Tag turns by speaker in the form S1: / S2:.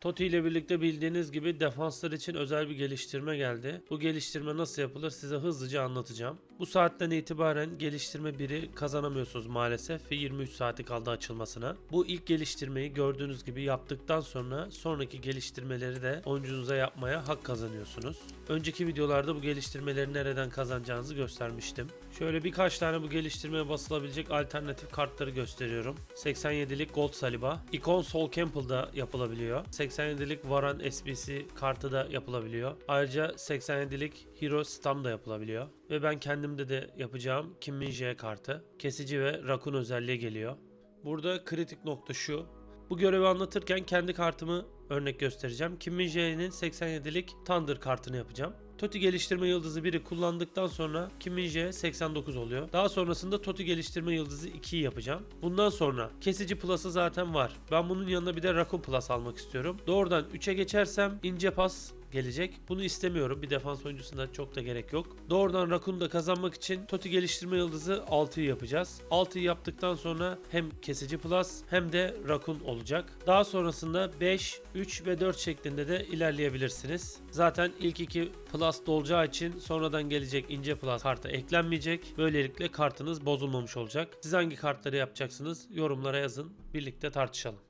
S1: Toti ile birlikte bildiğiniz gibi defanslar için özel bir geliştirme geldi. Bu geliştirme nasıl yapılır size hızlıca anlatacağım. Bu saatten itibaren geliştirme 1'i kazanamıyorsunuz maalesef ve 23 saati kaldı açılmasına. Bu ilk geliştirmeyi gördüğünüz gibi yaptıktan sonra sonraki geliştirmeleri de oyuncunuza yapmaya hak kazanıyorsunuz. Önceki videolarda bu geliştirmeleri nereden kazanacağınızı göstermiştim. Şöyle birkaç tane bu geliştirmeye basılabilecek alternatif kartları gösteriyorum. 87'lik Gold Saliba, Icon Sol Campbell'da yapılabiliyor. 87'lik Varan SBC kartı da yapılabiliyor. Ayrıca 87'lik Hero Stam da yapılabiliyor. Ve ben kendimde de yapacağım Kim Min Jae kartı. Kesici ve Rakun özelliği geliyor. Burada kritik nokta şu. Bu görevi anlatırken kendi kartımı örnek göstereceğim. Kim Min Jae'nin 87'lik Thunder kartını yapacağım. Toti geliştirme yıldızı 1'i kullandıktan sonra Kim Min Jae 89 oluyor. Daha sonrasında Toti geliştirme yıldızı 2'yi yapacağım. Bundan sonra kesici plus'ı zaten var. Ben bunun yanına bir de Rakun plus almak istiyorum. Doğrudan 3'e geçersem ince pas gelecek. Bunu istemiyorum. Bir defans oyuncusunda çok da gerek yok. Doğrudan Rakun'u da kazanmak için Toti geliştirme yıldızı 6'yı yapacağız. 6'yı yaptıktan sonra hem kesici plus hem de Rakun olacak. Daha sonrasında 5, 3 ve 4 şeklinde de ilerleyebilirsiniz. Zaten ilk iki plus dolacağı için sonradan gelecek ince plus kartı eklenmeyecek. Böylelikle kartınız bozulmamış olacak. Siz hangi kartları yapacaksınız? Yorumlara yazın. Birlikte tartışalım.